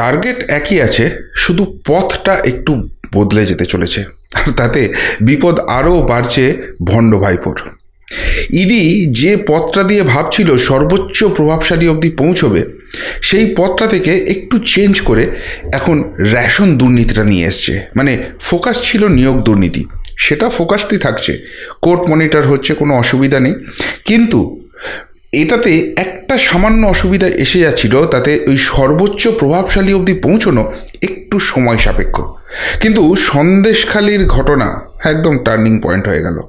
Target একই আছে, শুধু পথটা একটু বদলে যেতে চলেছে। আর তাতে বিপদ আরও বাড়ছে ভণ্ড ভাইপোর। ইডি যে পথটা দিয়ে ভাবছিল সর্বোচ্চ প্রভাবশালী অবধি পৌঁছবে, সেই পথটা থেকে একটু চেঞ্জ করে এখন রেশন দুর্নীতিটা নিয়ে এসছে। মানে ফোকাস ছিল নিয়োগ দুর্নীতি। সেটা ফোকাসটি থাকছে। কোর্ট মনিটর হচ্ছে, কোনো অসুবিধা নেই। কিন্তু এটাতে একটা সামান্য অসুবিধা এসে যাচ্ছিল, তাতে ওই সর্বোচ্চ প্রভাবশালী অবধি পৌঁছনো একটু সময় সাপেক্ষ। কিন্তু সন্দেশখালির ঘটনা একদম টার্নিং পয়েন্ট হয়ে গেল।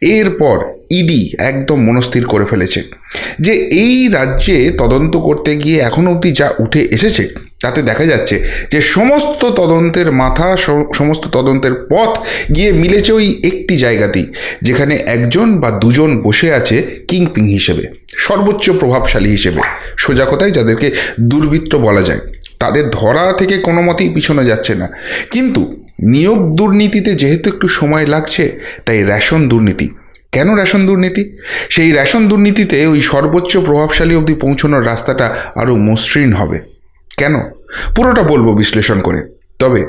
এরপর ইডি একদম মনস্থির করে ফেলেছে যে এই রাজ্যে তদন্ত করতে গিয়ে এখনও অবধি যা উঠে এসেছে তাতে দেখা যাচ্ছে যে সমস্ত তদন্তের মাথা সমস্ত তদন্তের পথ গিয়ে মিলেছে ওই একটি জায়গাতেই, যেখানে একজন বা দুজন বসে আছে কিংপিং হিসেবে, সর্বোচ্চ প্রভাবশালী হিসেবে। সোজা কথায় যাদেরকে দুর্বৃত্ত বলা যায়, তাদের ধরা থেকে কোনো মতেই পিছনে যাচ্ছে না। কিন্তু নিয়োগ দুর্নীতিতে যেহেতু একটু সময় লাগছে, তাই রেশন দুর্নীতি। কেন রেশন দুর্নীতি? সেই রেশন দুর্নীতিতে ওই সর্বোচ্চ প্রভাবশালী অবধি পৌঁছানোর রাস্তাটা আরও মসৃণ হবে। কেন? পুরোটা বলব বিশ্লেষণ করে। তবে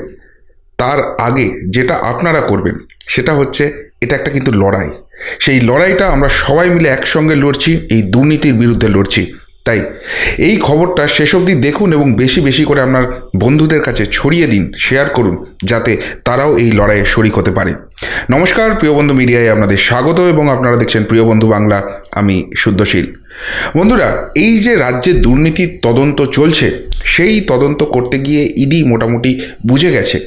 তার আগে যেটা আপনারা করবেন, সেটা হচ্ছে এটা একটা কিন্তু লড়াই। সেই লড়াইটা আমরা সবাই মিলে একসঙ্গে লড়ছি, এই দুর্নীতির বিরুদ্ধে লড়ছি। তাই এই খবরটা শেষ অবধি দেখুন এবং বেশি বেশি করে আপনার বন্ধুদের কাছে ছড়িয়ে দিন শেয়ার করুন, যাতে তারাও এই লড়াইয়ে শরিক হতে পারে। নমস্কার, প্রিয় বন্ধু মিডিয়ায় আপনাদের স্বাগত এবং আপনারা দেখছেন প্রিয় বন্ধু বাংলা, আমি শুদ্ধশীল। বন্ধুরা, এই যে রাজ্যে দুর্নীতির তদন্ত চলছে, সেই তদন্ত করতে গিয়ে ইডি মোটামুটি বুঝে গেছে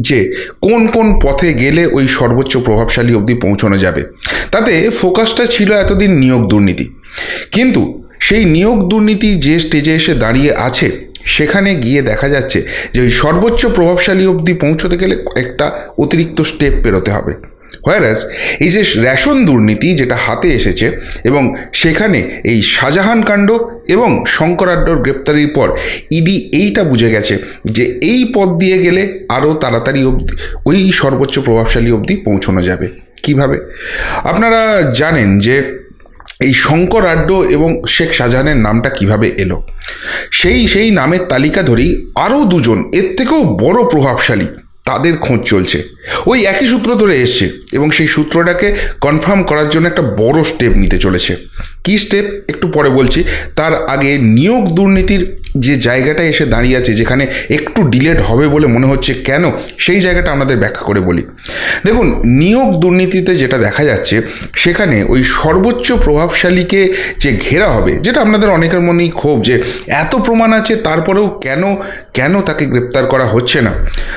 যে কোন কোন পথে গেলে ওই সর্বোচ্চ প্রভাবশালী অবধি পৌঁছানো যাবে। তাতে ফোকাসটা ছিল এতদিন নিয়োগ দুর্নীতি। কিন্তু সেই নিয়োগ দুর্নীতি যে স্টেজে এসে দাঁড়িয়ে আছে, সেখানে গিয়ে দেখা যাচ্ছে যে ওই সর্বোচ্চ প্রভাবশালী অবধি পৌঁছতে গেলে একটা অতিরিক্ত স্টেপ পেরোতে হবে। হোয়ারাস এই যে রেশন দুর্নীতি যেটা হাতে এসেছে এবং সেখানে এই শাহজাহান কাণ্ড এবং শঙ্করাড্ডর গ্রেপ্তারির পর ইডি এইটা বুঝে গেছে যে এই পথ দিয়ে গেলে আরও তাড়াতাড়ি অবধি ওই সর্বোচ্চ প্রভাবশালী অবধি পৌঁছানো যাবে। কীভাবে? আপনারা জানেন যে এই শঙ্কর আড্ড এবং শেখ শাহজাহানের নামটা কীভাবে এলো? সেই সেই নামের তালিকা ধরেই আরও দুজন, এর থেকেও বড় প্রভাবশালী তাদের খোঁজ চলছে। ওই একই সূত্র ধরে এসছে এবং সেই সূত্রটাকে কনফার্ম করার জন্য একটা বড় স্টেপ নিতে চলেছে। কি স্টেপ একটু পরে বলছি। তার আগে নিয়োগ দুর্নীতির যে জায়গাটা এসে দাঁড়িয়ে আছে, যেখানে একটু ডিলেড হবে বলে মনে হচ্ছে, কেন? সেই জায়গাটা আমাদের ব্যাখ্যা করে বলি। দেখুন, নিয়োগ দুর্নীতিতে যেটা দেখা যাচ্ছে, সেখানে ওই সর্বোচ্চ প্রভাবশালীকে যে ঘেরা হবে, যেটা আপনাদের অনেকের মনেই ক্ষোভ যে এত প্রমাণ আছে, তারপরেও কেন কেন তাকে গ্রেপ্তার করা হচ্ছে না?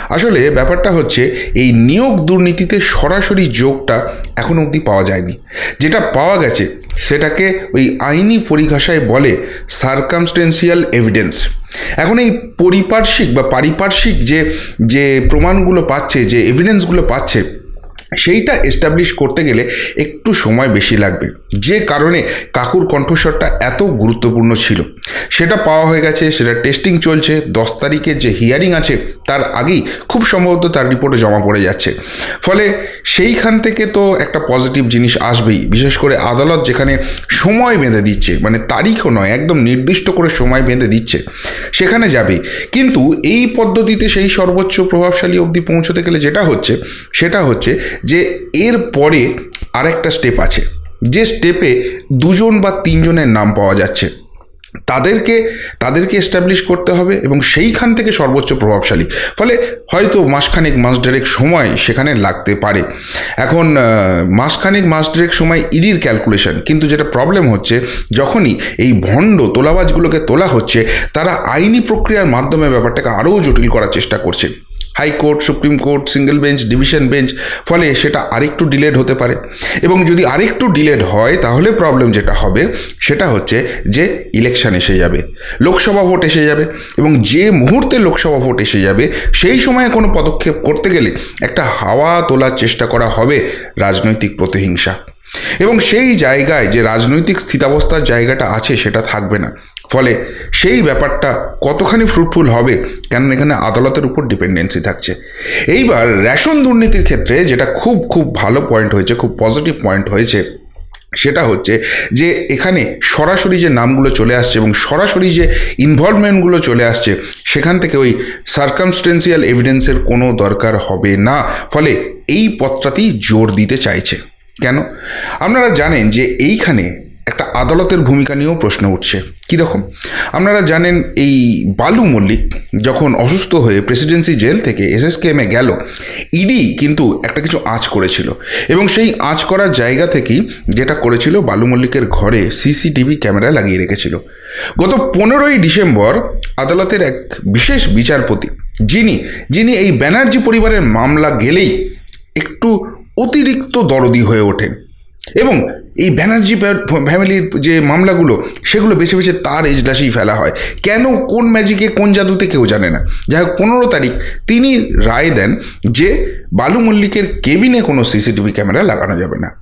আসলে ব্যাপারটা হচ্ছে, এই নিয়োগ দুর্নীতিতে সরাসরি যোগটা এখন অবধি পাওয়া যায়নি। যেটা পাওয়া গেছে সেটাকে ওই আইনি পরিভাষায় বলে সার্কামস্টেন্সিয়াল এভিডেন্স এখন এই পরিপার্শ্বিক বা পারিপার্শ্বিক যে যে প্রমাণগুলো পাচ্ছে, যে এভিডেন্সগুলো পাচ্ছে, সেইটা এস্টাবলিশ করতে গেলে একটু সময় বেশি লাগবে। যে কারণে কাকুর কণ্ঠস্বরটা এত গুরুত্বপূর্ণ ছিল। সেটা পাওয়া হয়ে গেছে, সেটা টেস্টিং চলছে। দশ তারিখের যে হিয়ারিং আছে, তার আগেই খুব সম্ভবত তার রিপোর্টে জমা পড়ে যাচ্ছে। ফলে সেইখান থেকে তো একটা পজিটিভ জিনিস আসবেই। বিশেষ করে আদালত যেখানে সময় বেঁধে দিচ্ছে মানে তারিখও নয়, একদম নির্দিষ্ট করে সময় বেঁধে দিচ্ছে, সেখানে যাবে। কিন্তু এই পদ্ধতিতে সেই সর্বোচ্চ প্রভাবশালী অবধি পৌঁছতে গেলে যেটা হচ্ছে, সেটা হচ্ছে যে এর পরে আরেকটা স্টেপ আছে। যে স্টেপে দুজন বা তিনজনের নাম পাওয়া যাচ্ছে। তাদেরকে তাদেরকে এস্টাবলিশ করতে হবে এবং সেইখান থেকে সর্বোচ্চ প্রভাবশালী। ফলে হয়তো মাসখানেক, মাস ডেরেক সময় সেখানে লাগতে পারে। এখন মাসখানেক, মাস ডেরেক সময় ইডির ক্যালকুলেশন কিন্তু যেটা প্রবলেম হচ্ছে, যখনই এই ভণ্ড তোলাবাজগুলোকে তোলা হচ্ছে, তারা আইনি প্রক্রিয়ার মাধ্যমে ব্যাপারটাকে আরও জটিল করার চেষ্টা করছে। High court supreme court, single bench, division bench, ফলে সেটা আরেকটু ডিলেড হতে পারে। এবং যদি আরেকটু ডিলেড হয়, তাহলে প্রবলেম যেটা হবে, সেটা হচ্ছে যে ইলেকশন এসে যাবে, লোকসভা ভোট এসে যাবে, এবং যে মুহূর্তে লোকসভা ভোট এসে যাবে, সেই সময়ে কোনো পদক্ষেপ করতে গেলে একটা হাওয়া তোলার চেষ্টা করা হবে রাজনৈতিক প্রতিহিংসা। এবং সেই জায়গায় যে রাজনৈতিক স্থিতাবস্থার জায়গাটা আছে, সেটা থাকবে না। ফলে সেই ব্যাপারটা কতখানি ফ্রুটফুল হবে কেন এখানে আদালতের উপর ডিপেন্ডেন্সি থাকছে। এইবার রেশন দুর্নীতির ক্ষেত্রে যেটা খুব খুব ভালো পয়েন্ট হয়েছে, খুব পজিটিভ পয়েন্ট হয়েছে, সেটা হচ্ছে যে এখানে সরাসরি যে নামগুলো চলে আসছে এবং সরাসরি যে ইনভলভমেন্টগুলো চলে আসছে, সেখান থেকে ওই সার্কামস্টেন্সিয়াল এভিডেন্সের কোনো দরকার হবে না। ফলে এই পথটাতেই জোর দিতে চাইছে। কেন? আপনারা জানেন যে এইখানে একটা আদালতের ভূমিকা নিয়েও প্রশ্ন উঠছে। কীরকম? আপনারা জানেন এই বালু মল্লিক যখন অসুস্থ হয়ে প্রেসিডেন্সি জেল থেকে এসএসকেএমে গেল, ইডি কিন্তু একটা কিছু আঁচ করেছিল। এবং সেই আঁচ করার জায়গা থেকেই যেটা করেছিল, বালু মল্লিকের ঘরে সিসিটিভি ক্যামেরা লাগিয়ে রেখেছিল। গত পনেরোই ডিসেম্বর আদালতের এক বিশেষ বিচারপতি, যিনি যিনি এই ব্যানার্জি পরিবারের মামলা গেলেই একটু অতিরিক্ত দরদি হয়ে ওঠেন। এবং এই ব্যানার্জি ফ্যামিলির যে মামলাগুলো, সেগুলো বেছে বেছে তার এজলাসেই ফেলা হয়। কেন, কোন ম্যাজিকে কোন জাদুতে কেউ জানে না। যাই হোক, পনেরো তারিখ তিনি রায় দেন যে বালু মল্লিকের কেবিনে কোনো সিসিটিভি ক্যামেরা লাগানো যাবে না।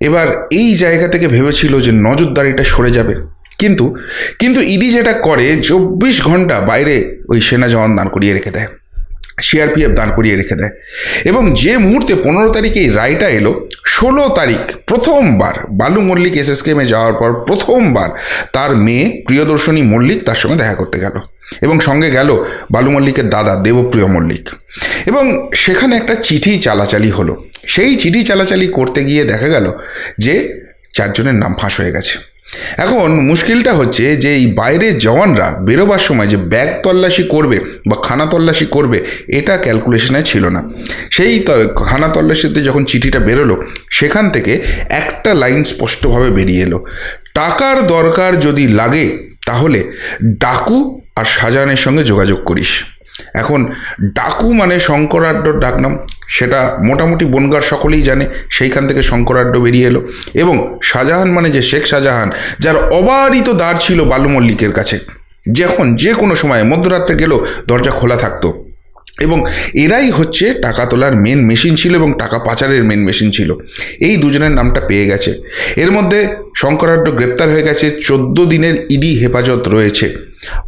এবার এই জায়গা থেকে ভেবেছিল যে নজরদারিটা সরে যাবে। কিন্তু কিন্তু ইডি যেটা করে, চব্বিশ ঘণ্টা বাইরে ওই সেনা জওয়ান দান করিয়ে রেখে দেয়। সিআরপিএফ দান করিয়ে রেখে দেয়। এবং যে মুহূর্তে পনেরো তারিখে এই রায়টা এলো ষোলো তারিখ প্রথমবার বালু মল্লিক এস এস কেমে যাওয়ার পর প্রথমবার তার মেয়ে প্রিয়দর্শনী মল্লিক তার সঙ্গে দেখা করতে গেল এবং সঙ্গে গেল বালু মল্লিকের দাদা দেবপ্রিয় মল্লিক। এবং সেখানে একটা চিঠি চালাচালি হলো। সেই চিঠি চালাচালি করতে গিয়ে দেখা গেল যে চারজনের নাম ফাঁস হয়ে গেছে। এখন মুশকিলটা হচ্ছে যে এই বাইরের জওয়ানরা বেরোবার সময় যে ব্যাগ তল্লাশি করবে বা খানা তল্লাশি করবে, এটা ক্যালকুলেশনে ছিল না। সেই খানা তল্লাশিতে যখন চিঠিটা বেরোলো, সেখান থেকে একটা লাইন স্পষ্টভাবে বেরিয়ে এলো। টাকার দরকার যদি লাগে, তাহলে ডাকু আর শাহজাহানের সঙ্গে যোগাযোগ করিস। এখন ডাকু মানে শঙ্করাড্ডর ডাকনাম সেটা মোটামুটি বনগার সকলেই জানে, সেইখান থেকে শঙ্করাড্ড বেরিয়ে এলো। এবং শাহজাহান মানে যে শেখ শাহজাহান, যার অবারিত দ্বার ছিল বালু মল্লিকের কাছে। যখন যে কোনো সময় মধ্যরাত্রে গেলেও দরজা খোলা থাকতো। এবং এরাই হচ্ছে টাকা তোলার মেন মেশিন ছিল এবং টাকা পাচারের মেন মেশিন ছিল। এই দুজনের নামটা পেয়ে গেছে। এর মধ্যে শঙ্করাড্ড গ্রেপ্তার হয়ে গেছে, চোদ্দ দিনের ইডি হেফাজত রয়েছে।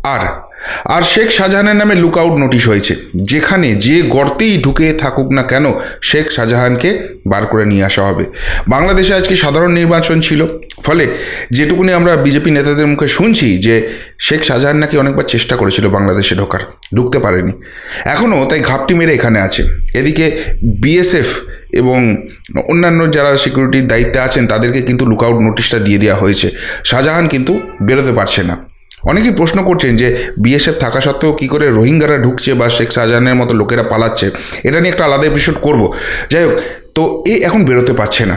আর আর শেখ শাহজাহানের নামে লুকআউট নোটিশ হয়েছে। যেখানে যে গর্তেই ঢুকে থাকুক না কেন শেখ শাহজাহানকে বার করে নিয়ে আসা হবে। বাংলাদেশে আজকে সাধারণ নির্বাচন ছিল। ফলে যেটুকুনি আমরা বিজেপি নেতাদের মুখে শুনছি যে শেখ শাহজাহান নাকি অনেকবার চেষ্টা করেছিল বাংলাদেশে ঢোকার, ঢুকতে পারেনি। এখনও তাই ঘাপটি মেরে এখানে আছে। এদিকে বিএসএফ এবং অন্যান্য যারা সিকিউরিটির দায়িত্বে আছেন, তাদেরকে কিন্তু লুকআউট নোটিশটা দিয়ে দেওয়া হয়েছে। শাহজাহান কিন্তু বেরোতে পারছে না। অনেকেই প্রশ্ন করছেন যে বিএসএফ থাকা সত্ত্বেও কী করে রোহিঙ্গারা ঢুকছে বা শেখ শাহজাহানের মতো লোকেরা পালাচ্ছে? এটা নিয়ে একটা আলাদা এপিসোড করব। যাই হোক, তো এ এখন বেরোতে পারছে না।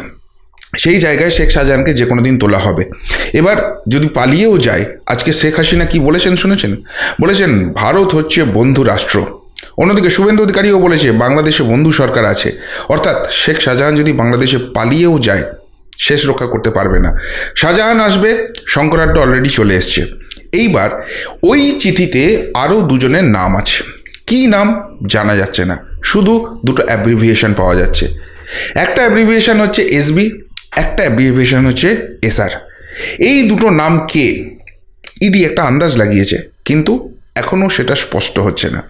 সেই জায়গায় শেখ শাহজাহানকে যে কোনো দিন তোলা হবে। এবার যদি পালিয়েও যায়, আজকে শেখ হাসিনা কি বলেছেন শুনেছেন? বলেছেন, ভারত হচ্ছে বন্ধু রাষ্ট্র। অন্যদিকে শুভেন্দু অধিকারীও বলেছে, বাংলাদেশে বন্ধু সরকার আছে। অর্থাৎ শেখ শাহজাহান যদি বাংলাদেশে পালিয়েও যায়, শেষ রক্ষা করতে পারবে না। শাহজাহান আসবে শঙ্করাড্ড অলরেডি চলে এসছে। এইবার ওই চিঠিতে আরও দুজনের নাম আছে। কী নাম? জানা যাচ্ছে না। শুধু দুটো অ্যাব্রিভিয়েশন পাওয়া যাচ্ছে। একটা অ্যাব্রিভিয়েশন হচ্ছে এসবি একটা অ্যাব্রিভিয়েশন হচ্ছে এসআর এই দুটো নাম কে? ইডি একটা আন্দাজ লাগিয়েছে, কিন্তু এখনও সেটা স্পষ্ট হচ্ছে না।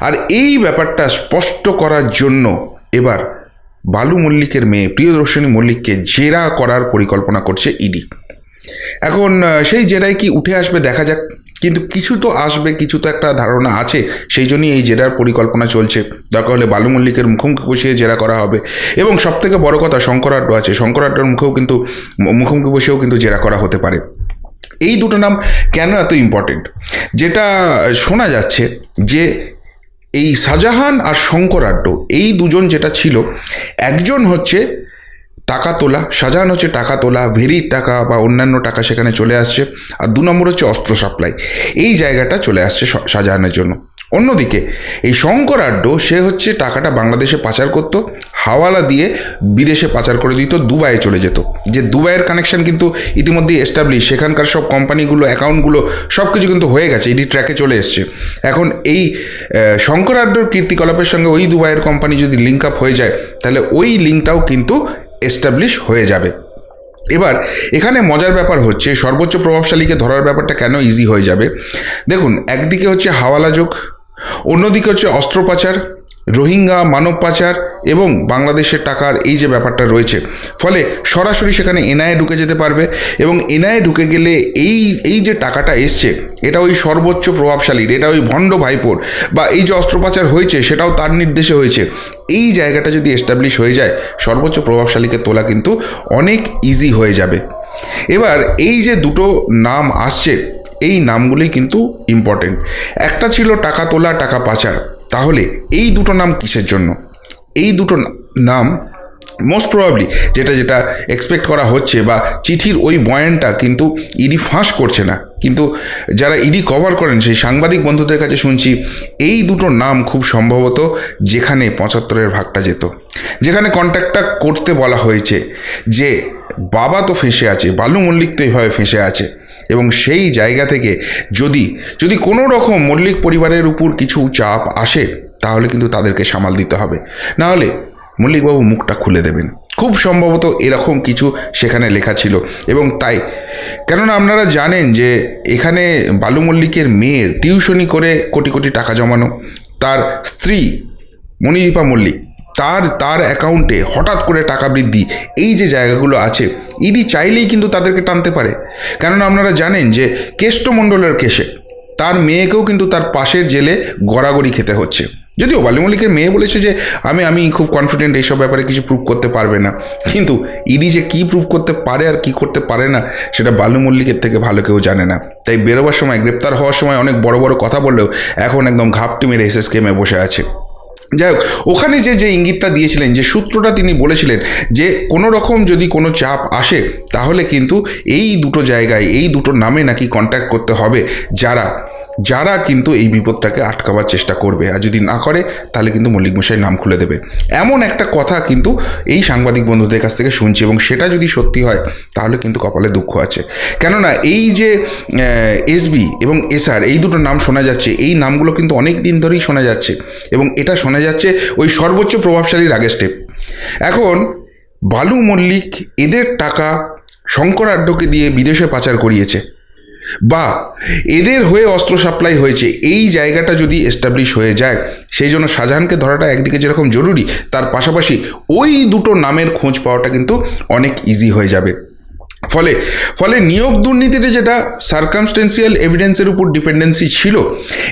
আর এই ব্যাপারটা স্পষ্ট করার জন্য এবার বালু মল্লিকের মেয়ে, প্রিয়দর্শনী মল্লিককে জেরা করার পরিকল্পনা করছে ইডি এখন সেই জেরায় কি উঠে আসবে দেখা যাক। কিন্তু কিছু তো আসবে, কিছু তো একটা ধারণা আছে। সেই জন্যই এই জেরার পরিকল্পনা চলছে। দরকার হলে বালু মল্লিকের মুখোমুখি বসিয়ে জেরা করা হবে। এবং সব থেকে বড় কথা শঙ্করাড্ড আছে। শঙ্করাড্ডর মুখেও কিন্তু মুখোমুখি বসেও কিন্তু জেরা করা হতে পারে। এই দুটো নাম কেন এত ইম্পর্টেন্ট যেটা শোনা যাচ্ছে যে, এই শাহজাহান আর শঙ্করাড্ড এই দুজন যেটা ছিল, একজন হচ্ছে টাকা তোলা শাহজাহান হচ্ছে টাকা তোলা, ভেরির টাকা বা অন্যান্য টাকা সেখানে চলে আসছে। আর দু নম্বর হচ্ছে অস্ত্র সাপ্লাই। এই জায়গাটা চলে আসছে শাহজাহানের জন্য। অন্যদিকে, এই শঙ্করাড্ড সে হচ্ছে টাকাটা বাংলাদেশে পাচার করত, হাওয়ালা দিয়ে বিদেশে পাচার করে দিত, দুবাইয়ে চলে যেত। যে দুবাইয়ের কানেকশন কিন্তু ইতিমধ্যে এস্টাবলিশ সেখানকার সব কোম্পানিগুলো, অ্যাকাউন্টগুলো সব কিছু কিন্তু হয়ে গেছে ইডি ট্র্যাকে চলে এসছে। এখন এই শঙ্কর শঙ্করাড্ডর কীর্তিকলাপের সঙ্গে ওই দুবাইয়ের কোম্পানি যদি লিঙ্ক আপ হয়ে যায়, তাহলে ওই লিঙ্কটাও কিন্তু এস্টাবলিশ হয়ে যাবে। এবার, এখানে মজার ব্যাপার হচ্ছে, সর্বোচ্চ প্রভাবশালীকে ধরার ব্যাপারটা কেন ইজি হয়ে যাবে? দেখুন, একদিকে হচ্ছে হাওয়ালা যোগ, অন্যদিকে হচ্ছে অস্ত্র পাচার রোহিঙ্গা মানব পাচার এবং বাংলাদেশের টাকার এই যে ব্যাপারটা রয়েছে, ফলে সরাসরি সেখানে এনআইএ ঢুকে যেতে পারবে এবং এনআইএ ঢুকে গেলে এই এই যে টাকাটা এসছে, এটা ওই সর্বোচ্চ প্রভাবশালীর এটা ওই ভণ্ড ভাইপোর বা এই যে অস্ত্র পাচার হয়েছে সেটাও তার নির্দেশে হয়েছে। এই জায়গাটা যদি এস্টাবলিশ হয়ে যায়, সর্বোচ্চ প্রভাবশালীকে তোলা কিন্তু অনেক ইজি হয়ে যাবে। এবার এই যে দুটো নাম আসছে, এই নামগুলি কিন্তু ইম্পর্টেন্ট একটা ছিল টাকা তোলা, টাকা পাচার। তাহলে এই দুটো নাম কিসের জন্য? এই দুটো নাম মোস্ট প্রবাবলি যেটা যেটা এক্সপেক্ট করা হচ্ছে বা চিঠির ওই বয়ানটা কিন্তু ইডি ফাঁস করছে না। কিন্তু যারা ইডি কভার করেন, সেই সাংবাদিক বন্ধুদের কাছে শুনছি, এই দুটো নাম খুব সম্ভবত যেখানে পঁচাত্তরের ভাগটা যেত। যেখানে কন্ট্যাক্টটা করতে বলা হয়েছে যে, বাবা তো ফেঁসে আছে, বালু মল্লিক তো এইভাবে ফেঁসে আছে। এবং সেই জায়গা থেকে যদি যদি কোনো রকম মল্লিক পরিবারের উপর কিছু চাপ আসে, তাহলে কিন্তু তাদেরকে সামাল দিতে হবে। না হলে মল্লিকবাবু মুখটা খুলে দেবেন। খুব সম্ভবত এরকম কিছু সেখানে লেখা ছিল। এবং তাই, কেননা আপনারা জানেন যে এখানে বালু মল্লিকের মেয়ের টিউশনি করে কোটি কোটি টাকা জমানো। তার স্ত্রী মণিদীপা মল্লিক, তার তার অ্যাকাউন্টে হঠাৎ করে টাকা বৃদ্ধি, এই যে জায়গাগুলো আছে ইডি চাইলেই কিন্তু তাদেরকে টানতে পারে। কেননা আপনারা জানেন যে কেষ্টমণ্ডলের কেসে তার মেয়েকেও কিন্তু তার পাশের জেলে গড়াগড়ি খেতে হচ্ছে। যদিও বালি মল্লিকের মেয়ে বলেছে যে, আমি আমি খুব কনফিডেন্ট এইসব ব্যাপারে কিছু প্রুভ করতে পারবে না। কিন্তু ইডি যে কী প্রুভ করতে পারে আর কি করতে পারে না, সেটা বালু মল্লিকের থেকে ভালো কেউ জানে না। তাই বেরোবার সময়, গ্রেপ্তার হওয়ার সময় অনেক বড় বড় কথা বললেও এখন একদম ঘাপটি মেরে এসএস কেমে বসে আছে। যাই হোক, ওখানে যে যে ইঙ্গিতটা দিয়েছিলেন, যে সূত্রটা তিনি বলেছিলেন, যে কোনো রকম যদি কোনো চাপ আসে, তাহলে কিন্তু এই দুটো জায়গায়, এই দুটো নামে নাকি কন্ট্যাক্ট করতে হবে যারা যারা কিন্তু এই বিপদটাকে আটকাবার চেষ্টা করবে আর যদি না করে, তাহলে কিন্তু মল্লিক মশাই নাম খুলে দেবে। এমন একটা কথা কিন্তু এই সাংবাদিক বন্ধুদের কাছ থেকে শুনছি এবং সেটা যদি সত্যি হয়, তাহলে কিন্তু কপালে দুঃখ আছে। কেননা এই যে এসবি এবং এসআর এই দুটো নাম শোনা যাচ্ছে, এই নামগুলো কিন্তু অনেক দিন ধরেই শোনা যাচ্ছে এবং এটা শোনা যাচ্ছে ওই সর্বোচ্চ প্রভাবশালীর আগে স্টেপ। এখন বালু মল্লিক এদের টাকা শঙ্কর আড্ডকে দিয়ে বিদেশে পাচার করিয়েছে। বা এদের হয়ে অস্ত্র সাপ্লাই হয়েছে, এই জায়গাটা যদি এস্টাবলিশ হয়ে যায়, সেই জন্য শাহজাহানকে ধরাটা একদিকে যেরকম জরুরি, তার পাশাপাশি ওই দুটো নামের খোঁজ পাওয়াটা কিন্তু অনেক ইজি হয়ে যাবে। ফলে ফলে নিয়োগ দুর্নীতিতে যেটা সার্কামস্টেন্সিয়াল এভিডেন্সের উপর ডিপেন্ডেন্সি ছিল,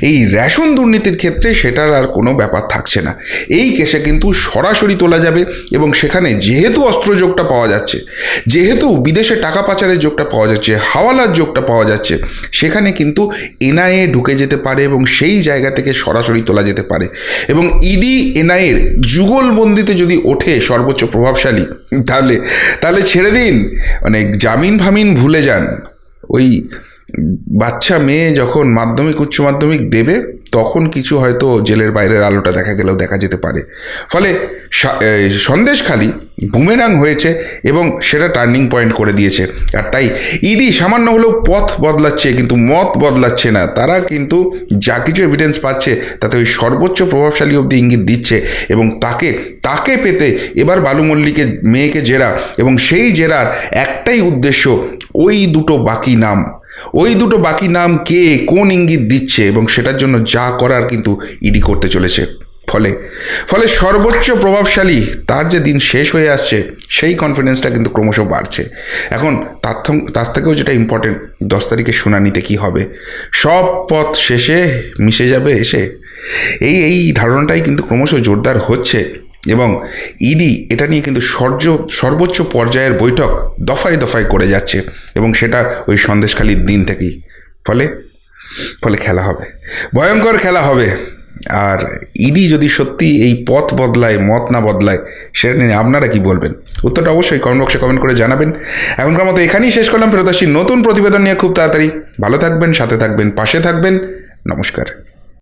এই রেশন দুর্নীতির ক্ষেত্রে সেটার আর কোনো ব্যাপার থাকছে না। এই কেসে কিন্তু সরাসরি তোলা যাবে এবং সেখানে যেহেতু অস্ত্রযোগটা পাওয়া যাচ্ছে, যেহেতু বিদেশে টাকা পাচারের যোগটা পাওয়া যাচ্ছে, হাওয়ালার যোগটা পাওয়া যাচ্ছে, সেখানে কিন্তু এনআইএ ঢুকে যেতে পারে এবং সেই জায়গা থেকে সরাসরি তোলা যেতে পারে। এবং ইডি এনআইএর যুগলবন্দিতে যদি ওঠে সর্বোচ্চ প্রভাবশালী, তাহলে তাহলে ছেড়ে দিন। মানে জামিন ফামিন ভুলে যান। ওই বাচ্চা মেয়ে যখন মাধ্যমিক, উচ্চ মাধ্যমিক দেবে, তখন কিছু হয়তো জেলের বাইরের আলোটা দেখা গেলেও দেখা যেতে পারে। ফলে সন্দেশখালি বুমেরাং হয়েছে এবং সেটা টার্নিং পয়েন্ট করে দিয়েছে। আর তাই ইডি সামান্য হলেও পথ বদলাচ্ছে, কিন্তু মত বদলাচ্ছে না। তারা কিন্তু যা কিছু এভিডেন্স পাচ্ছে, তাতে ওই সর্বোচ্চ প্রভাবশালী অবধি ইঙ্গিত দিচ্ছে এবং তাকে তাকে পেতে এবার বালু মল্লিকের মেয়েকে জেরা এবং সেই জেরার একটাই উদ্দেশ্য, ওই দুটো বাকি নাম। ওই দুটো বাকি নাম কে কোন ইঙ্গিত দিচ্ছে এবং সেটার জন্য যা করার কিন্তু ইডি করতে চলেছে। ফলে ফলে সর্বোচ্চ প্রভাবশালী তার যে দিন শেষ হয়ে আসছে, সেই কনফিডেন্সটা কিন্তু ক্রমশ বাড়ছে। এখন তার তার থেকেও যেটা ইম্পর্টেন্ট দশ তারিখে শুনানিতে কি হবে? সব পথ শেষে মিশে যাবে এসে? এই এই ধারণাটাই কিন্তু ক্রমশ জোরদার হচ্ছে। এবং ইডি এটা নিয়ে কিন্তু সর্য, সর্বোচ্চ পর্যায়ের বৈঠক দফায় দফায় করে যাচ্ছে এবং সেটা ওই সন্দেশখালির দিন থেকেই। ফলে ফলে খেলা হবে। ভয়ঙ্কর খেলা হবে। আর ইডি যদি সত্যি এই পথ বদলায়, মত না বদলায়, সেটা নিয়ে আপনারা কি বলবেন? উত্তরটা অবশ্যই কমেন্ট বক্সে কমেন্ট করে জানাবেন। এখনকার মতো এখানেই শেষ করলাম। ফেরত নতুন প্রতিবেদন নিয়ে খুব তাড়াতাড়ি। ভালো থাকবেন, সাথে থাকবেন, পাশে থাকবেন। নমস্কার।